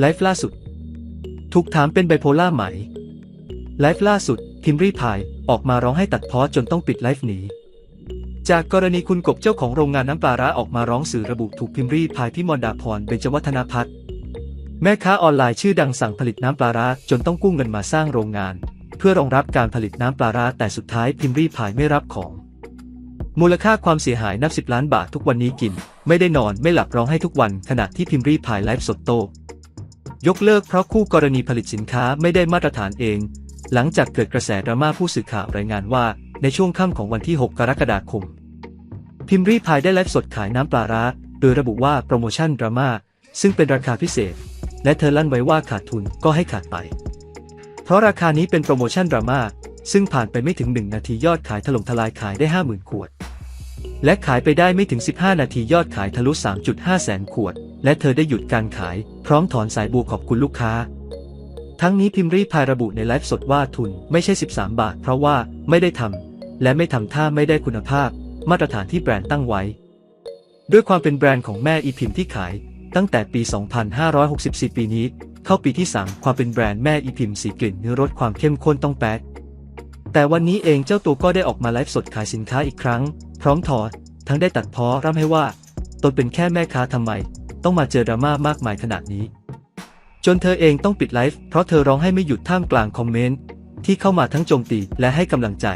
ไลฟ์ล่าสุด ถูกถามเป็นไบโพล่าไหม ไลฟ์ล่าสุด พิมรีพายออกมาร้องให้ตัดพอจนต้องปิดไลฟ์หนี จากกรณีคุณกบเจ้าของโรงงานน้ำปลาร้าออกมาร้องสื่อระบุถูกพิมรีพายพิมลดาพรเบญจวัฒนพัฒน์แม่ค้าออนไลน์ชื่อดังสั่งผลิตน้ำปลาร้าจนต้องกู้เงินมาสร้างโรงงาน เพื่อรองรับการผลิตน้ำปลาร้าแต่สุดท้ายพิมรีพายไม่รับของ มูลค่าความเสียหายนับสิบล้านบาททุกวันนี้กิน ไม่ได้นอนไม่หลับร้องให้ทุกวันขณะที่พิมรีพายไลฟ์สดโต ยกเลิกเพราะคู่กรณีผลิตสินค้าไม่ได้มาตรฐานเอง หลังจากเกิดกระแสดราม่าผู้สื่อข่าวรายงานว่า ในช่วงค่ำของวันที่ 6 กรกฎาคม พิมรีพายได้ไลฟ์สดขายน้ำปลาร้า โดยระบุว่าโปรโมชั่นดราม่าซึ่งเป็นราคาพิเศษ และเธอลั่นไว้ว่าขาดทุนก็ให้ขาดไป เพราะราคานี้เป็นโปรโมชั่นดราม่าซึ่งผ่านไปไม่ถึง 1 นาทียอดขายถล่มทลายขายได้ 50,000 ขวด และขายไปได้ไม่ถึง 15 นาทียอดขายทะลุ 3.5 แสนขวด และเธอได้หยุดการขาย พร้อมถอนสายบัวขอบคุณลูกค้า ทั้งนี้พิมรีพายระบุในไลฟ์สดว่าทุนไม่ใช่ 13 บาท เพราะว่าไม่ได้ทำและไม่ทำถ้าไม่ได้คุณภาพ มาตรฐานที่แบรนด์ตั้งไว้ ด้วยความเป็นแบรนด์ของแม่อีพิมที่ขาย ตั้งแต่ปี 2564 ปีนี้ เข้าปีที่ 3 ความเป็นแบรนด์แม่อีพิมสีกลิ่นเนื้อรสความเข้มข้นต้องแป๊ดแต่วันนี้เองเจ้าตัวก็ได้ออกมาไลฟ์สดขายสินค้าอีกครั้ง พร้อมถอดทั้งได้ตัดพ้อร่ำให้ว่า ตนเป็นแค่แม่ค้าทำไม ต้องมาเจอดราม่ามากมายขนาดนี้ จนเธอเองต้องปิดไลฟ์เพราะเธอร้องให้ไม่หยุดท่ามกลางคอมเมนต์ที่เข้ามาทั้งโจมตีและให้กำลังใจ